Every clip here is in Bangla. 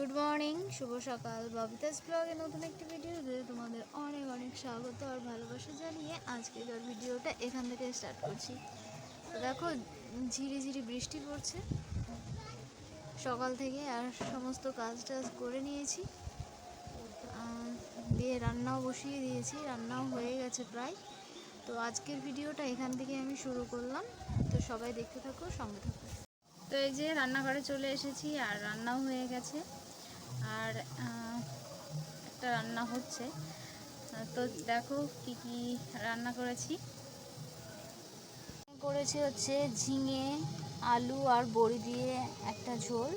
গুড মর্নিং শুভ সকাল ববিতাস ব্লগে নতুন একটি ভিডিওতে তোমাদের অনেক অনেক স্বাগত আর ভালোবাসা জানিয়ে আজকে আজকের ভিডিওটা এখান থেকে স্টার্ট করছি। দেখো, ঝিরি ঝিরি বৃষ্টি পড়ছে। সকাল থেকে আর সমস্ত কাজ টাজ করে নিয়েছি। দিয়ে রান্নাও বসিয়ে দিয়েছি, রান্নাও হয়ে গেছে প্রায়। তো আজকের ভিডিওটা এখান থেকে আমি শুরু করলাম। তো সবাই দেখতে থাকো, সঙ্গে থাকো। তো এই যে রান্নাঘরে চলে এসেছি আর রান্নাও হয়ে গেছে। আর একটা রান্না হচ্ছে। তো দেখো কি কি রান্না করেছি। করেছি হচ্ছে ঝিঙে, আলু আর বড়ি দিয়ে একটা ঝোল।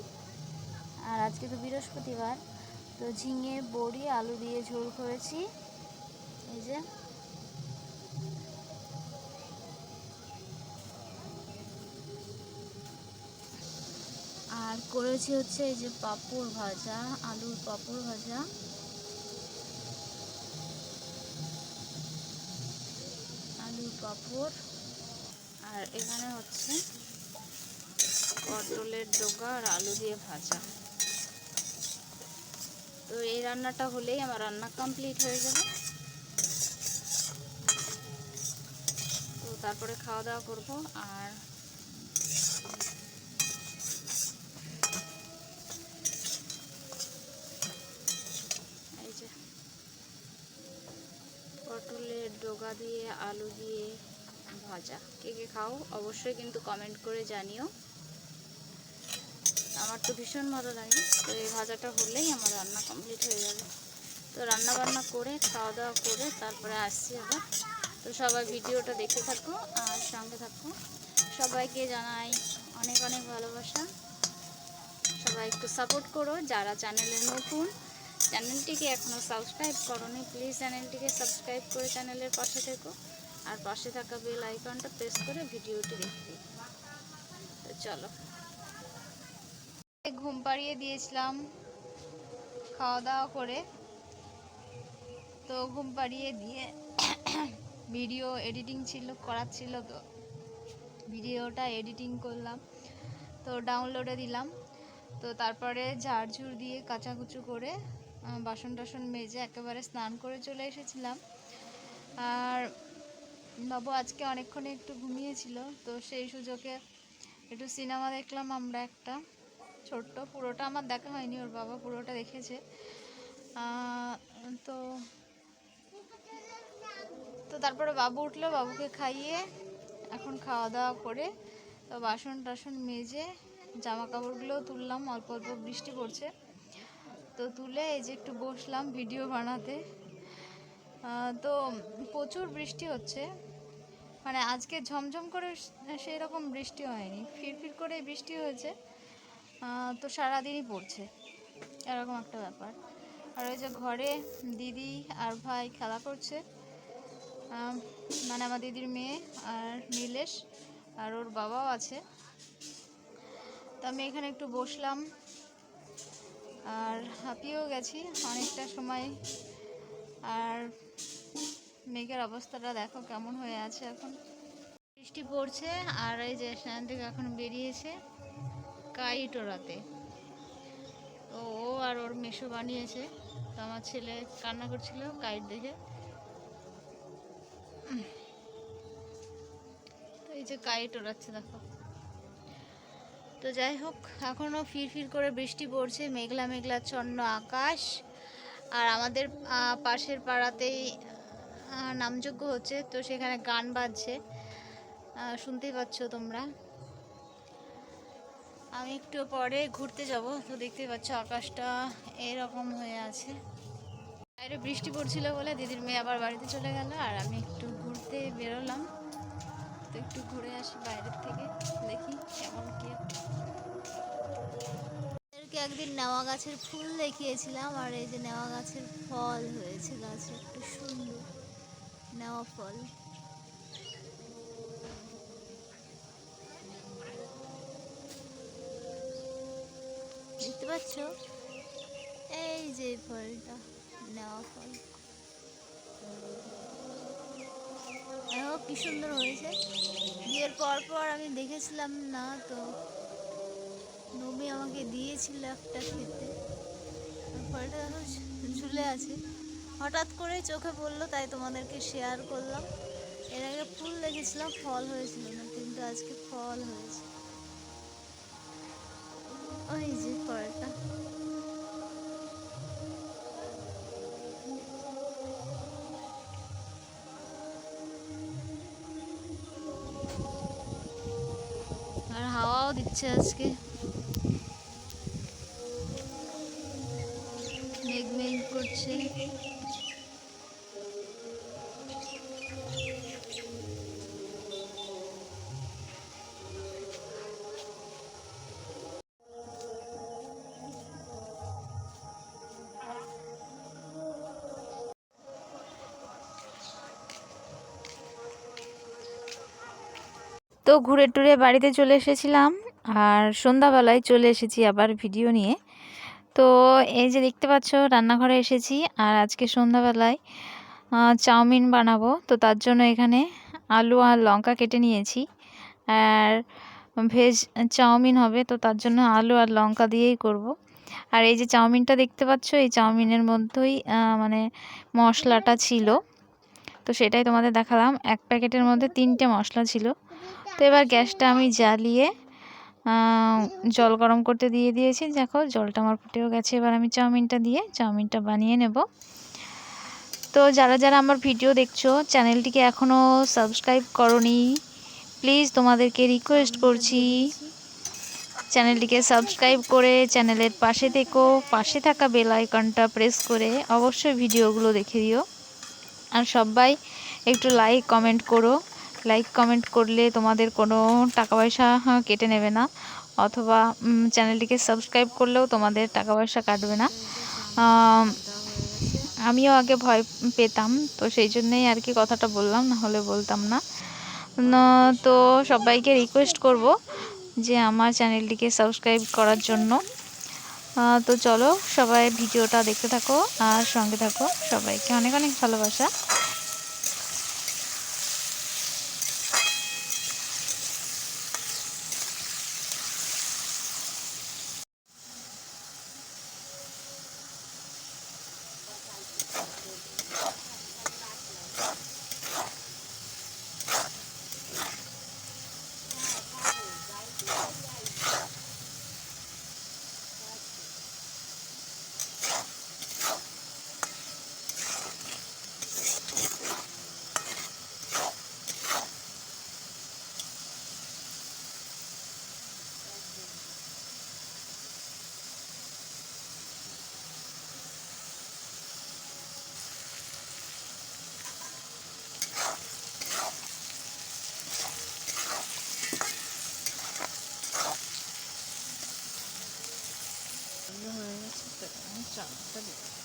আর আজকে তো বৃহস্পতিবার, তো ঝিঙে, বড়ি, আলু দিয়ে ঝোল করেছি। এই যে। করেছি হচ্ছে এই যে পাঁপড় ভাজা, আলুর পাঁপড় ভাজা। আলুর পাঁপড়। আর এখানে হচ্ছে পটলের ডোকা আর আলু দিয়ে ভাজা। তো এই রান্নাটা হলেই আমার রান্না কমপ্লিট হয়ে যাবে। তো তারপরে খাওয়া দাওয়া করব। আর এই যে পটলের ডোগা দিয়ে, আলু দিয়ে ভাজা। কে কে খাও অবশ্যই কিন্তু কমেন্ট করে জানিও। আমার তো ভীষণ ভালো লাগে। তো এই ভাজাটা হলেই আমার রান্না কমপ্লিট হয়ে যাবে। তো রান্না বান্না করে, খাওয়া দাওয়া করে তারপরে আসছি আবার। তো সবাই ভিডিওটা দেখতে থাকো আর সঙ্গে থাকো। সবাইকে জানাই অনেক অনেক ভালোবাসা। সবাই একটু সাপোর্ট করো যারা চ্যানেলে নতুন। চ্যানেলটিকে এখনও সাবস্ক্রাইব করোনি প্লিজ চ্যানেলটিকে সাবস্ক্রাইব করে চ্যানেলের পাশে থেকো। আর পাশে থাকা বেল আইকনটা প্রেস করে ভিডিওটি দেখতে। তো চলো। ঘুম পাড়িয়ে দিয়েছিলাম, খাওয়া দাওয়া করে। তো ঘুম পাড়িয়ে দিয়ে ভিডিও এডিটিং ছিল, করার ছিল তো। ভিডিওটা এডিটিং করলাম, তো ডাউনলোডে দিলাম। তো তারপরে ঝাড়ঝুড় দিয়ে কাচাকুচু করে বাসন টাসন মেজে একেবারে স্নান করে চলে এসেছিলাম। আর বাবু আজকে অনেকক্ষণ একটু ঘুমিয়েছিল, তো সেই সুযোগে একটু সিনেমা দেখলাম আমরা একটা। ছোট্ট, পুরোটা আমার দেখা হয়নি, ওর বাবা পুরোটা দেখেছে। তো তো তারপরে বাবু উঠল, বাবুকে খাইয়ে এখন খাওয়া দাওয়া করে তো বাসন টাসন মেজে জামা কাপড়গুলোও তুললাম, অল্প অল্প বৃষ্টি পড়ছে। তো তুলে এই যে একটু বসলাম ভিডিও বানাতে। তো প্রচুর বৃষ্টি হচ্ছে। মানে আজকে ঝমঝম করে সেই রকম বৃষ্টি হয়নি। ফিরফির করে বৃষ্টি হয়েছে। তো সারাদিনই পড়ছে। এরকম একটা ব্যাপার। আর ওই যে ঘরে দিদি আর ভাই খেলা করছে। মানে আমার দিদির মেয়ে আর নীলেশ আর ওর বাবাও আছে। তো আমি এখানে একটু বসলাম। আর হাঁপিয়েও গেছি অনেকটা সময়। আর মেঘের অবস্থাটা দেখো কেমন হয়ে আছে এখন। বৃষ্টি পড়ছে আর এই যে স্নান থেকে এখন বেরিয়েছে কাইট ওড়াতে তো ও আর ওর মেশো বানিয়েছে। তো আমার ছেলে কান্না করছিল কাইট দেখে। তো এই যে কাইট ওড়াচ্ছে, দেখো। তো যাই হোক এখনও ফিরফির করে বৃষ্টি পড়ছে, মেঘলা মেঘলা ছন্ন আকাশ। আর আমাদের পাশের পাড়াতেই নামযজ্ঞ হচ্ছে, তো সেখানে গান বাজছে। শুনতেই পাচ্ছ তোমরা। আমি একটু পরে ঘুরতে যাব, তো দেখতেই পাচ্ছ আকাশটা এরকম হয়ে আছে। বাইরে বৃষ্টি পড়ছিল বলে দিদির মেয়ে আবার বাড়িতে চলে গেল, আর আমি একটু ঘুরতে বেরোলাম। তো একটু ঘুরে আসি বাইরের থেকে, দেখি কেমন কি। একদিন নেওয়া গাছের ফুল দেখিয়েছিলাম, আর এই যে নেওয়া গাছের ফল হয়েছে, গাছে একটু সুন্দর, নেওয়া ফল। দেখতে পাচ্ছ? এই যে ফলটা, নেওয়া ফল। দেখো কি সুন্দর হয়েছে। বিয়ের পর পর আমি দেখেছিলাম না তো। নবী আমাকে দিয়েছিল একটা খেতে। ফলটা দেখো ঝুলে আছে। হঠাৎ করে চোখে পড়ল, তাই তোমাদেরকে শেয়ার করলাম। এর আগে ফুল দেখেছিলাম, ফল হয়েছিল না, কিন্তু আজকে ফল হয়েছে। ওই যে ফলটা দিচ্ছে আজকে। মেঘ করছে। তো ঘুরে টুরে বাড়িতে চলে এসেছিলাম। আর সন্ধ্যাবেলায় চলে এসেছি আবার ভিডিও নিয়ে। তো এই যে দেখতে পাচ্ছ, রান্নাঘরে এসেছি আর আজকে সন্ধ্যাবেলায় চাউমিন বানাবো। তো তার জন্য এখানে আলু আর লঙ্কা কেটে নিয়েছি। আর ভেজ চাউমিন হবে, তো তার জন্য আলু আর লঙ্কা দিয়েই করব। আর এই যে চাউমিনটা দেখতে পাচ্ছ, এই চাউমিনের মধ্যেই মানে মশলাটা ছিল। তো সেটাই তোমাদের দেখালাম। এক প্যাকেটের মধ্যে তিনটে মশলা ছিল। তো এবার গ্যাসটা আমি জ্বালিয়ে জল গরম করতে দিয়ে দিয়েছি। দেখো, জলটা আমার ফুটেও গেছে। এবার আমি চাউমিনটা দিয়ে চাউমিনটা বানিয়ে নেব। তো যারা যারা আমার ভিডিও দেখছ, চ্যানেলটিকে এখনও সাবস্ক্রাইব করনি, প্লিজ তোমাদেরকে রিকোয়েস্ট করছি, চ্যানেলটিকে সাবস্ক্রাইব করে চ্যানেলের পাশে থেকো। পাশে থাকা বেল আইকনটা প্রেস করে অবশ্যই ভিডিওগুলো দেখে দিও। আর সবাই একটু লাইক কমেন্ট করো। লাইক কমেন্ট করলে তোমাদের কোনো টাকা পয়সা কেটে নেবে না। অথবা চ্যানেলটিকে সাবস্ক্রাইব করলেও তোমাদের টাকা পয়সা কাটবে না। আমিও আগে ভয় পেতাম, তো সেই জন্যেই আর কি কথাটা বললাম, না হলে বলতাম না। তো সবাইকে রিকোয়েস্ট করব যে আমার চ্যানেলটিকে সাবস্ক্রাইব করার জন্য। তো চলো সবাই ভিডিওটা দেখতে থাকো আর সঙ্গে থাকো। সবাইকে অনেক অনেক ভালোবাসা। হয়ে গেছে তো আমি চালটা দিই এবার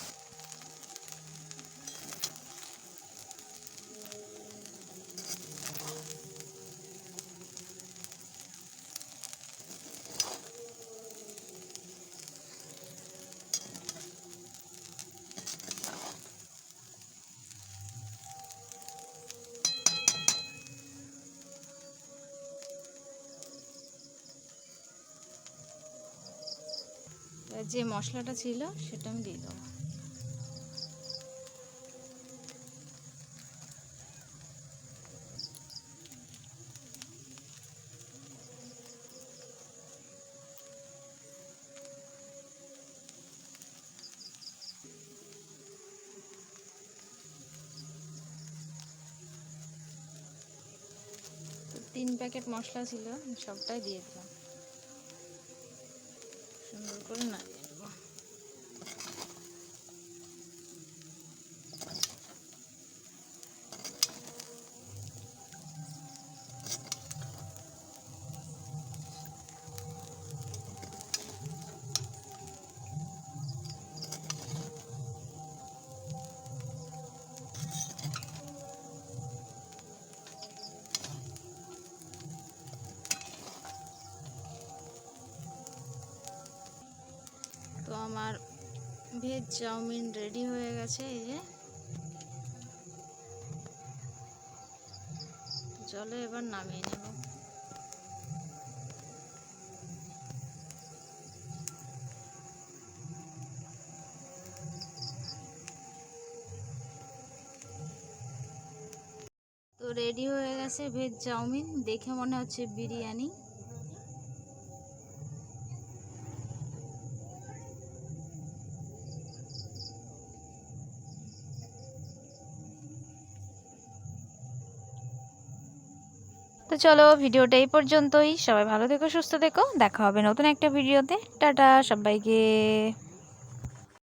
যে মশলাটা ছিল সেটা আমি দিয়ে দেবো। তিন প্যাকেট মশলা ছিল সবটাই দিয়ে দিলাম। সুন্দর করে নাড়িয়ে ভেজ চাউমিন রেডি হয়ে গেছে, এই যে। জলে এবার নামিয়ে নেব। তো রেডি হয়ে গেছে ভেজ চাউমিন, দেখে মনে হচ্ছে বিরিয়ানি। তো চলো ভিডিওটা এই পর্যন্তই। সবাই ভালো থেকো, সুস্থ থেকো। দেখা হবে নতুন একটা ভিডিওতে। টাটা, সবাইকে।